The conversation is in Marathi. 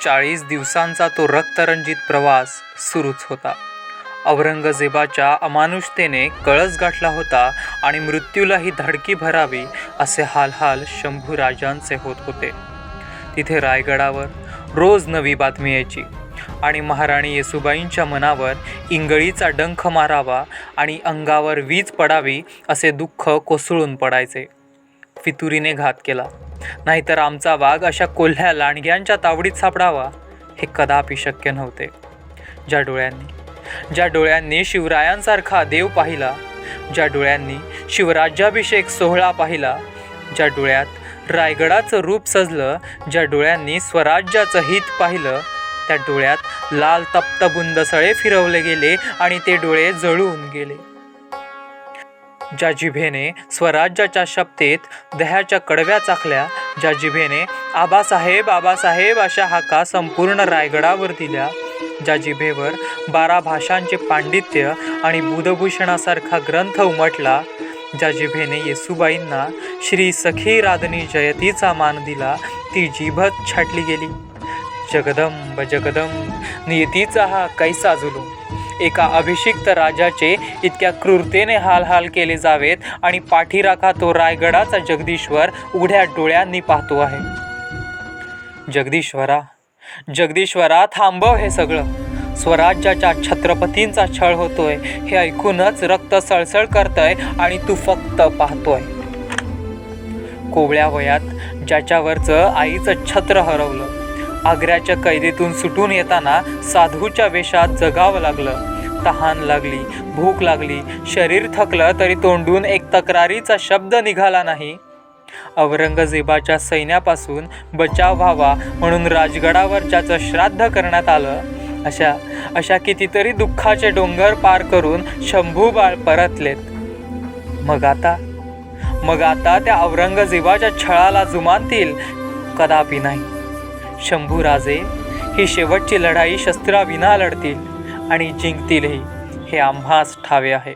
चाळीस दिवसांचा तो रक्तरंजित प्रवास सुरूच होता. औरंगजेबाच्या अमानुषतेने कळस गाठला होता आणि मृत्यूलाही धडकी भरावी असे हालहाल शंभू राजांचे होत होते. तिथे रायगडावर रोज नवी बातमी यायची आणि महाराणी येसुबाईंच्या मनावर इंगळीचा डंख मारावा आणि अंगावर वीज पडावी असे दुःख कोसळून पडायचे. फितुरीने घात केला. नाहीतर आमचा वाघ अशा कोल्ह्या लांडग्यांच्या तावडीत सापडावा हे कदापि शक्य नव्हते. ज्या डोळ्यांनी ज्या डोळ्यांनी शिवरायांसारखा देव पाहिला ज्या डोळ्यांनी शिवराज्याभिषेक सोहळा पाहिला ज्या डोळ्यात रायगडाचं रूप सजलं ज्या डोळ्यांनी स्वराज्याचं हित पाहिलं त्या डोळ्यात लाल तप्त बुंदसळे फिरवले गेले आणि ते डोळे जळून गेले. ज्या जिभेने स्वराज्याच्या शपथेत दह्याच्या कडव्या चाखल्या ज्या जिभेने आबासाहेब आबासाहेब अशा हाका संपूर्ण रायगडावर दिल्या. ज्या जिभेवर बारा भाषांचे पांडित्य आणि बुधभूषणासारखा ग्रंथ उमटला. ज्या जिभेने येसुबाईंना श्री सखी राधनी जयतीचा मान दिला ती जिभत छाटली गेली. जगदंब जगदंब नियतीचा हा कैसा जुलूम. एका अभिषिक्त राजाचे इतक्या क्रूरतेने हाल हाल केले जावेत आणि पाठीराखा तो रायगडाचा जगदीश्वर उघड्या डोळ्यांनी पाहतो आहे. जगदीश्वरा जगदीश्वरा थांबव हे सगळं. स्वराज्याच्या छत्रपतींचा छळ होतोय. हे ऐकूनच रक्त सळसळ करतंय आणि तू फक्त पाहतोय. कोवळ्या वयात ज्याच्यावरचं आईचं छत्र हरवलं. आग्र्याच्या कैदेतून सुटून येताना साधूच्या वेशात जगावं लागलं. तहान लागली भूक लागली. शरीर थकलं तरी तोंडून एक तक्रारीचा शब्द निघाला नाही. औरंगजेबाच्या सैन्यापासून बचाव व्हावा म्हणून राजगडावर ज्याचं श्राद्ध करण्यात आलं अशा अशा कितीतरी दुःखाचे डोंगर पार करून शंभू बाळ परतलेत. मग आता? मग आता त्या औरंगजेबाच्या छळाला जुमानतील कदापि नाही. शंभू राजे ही शेवटची लढाई शस्त्राविना लढतील. आणि जिंकतीलही हे आम्हास ठावे आहे.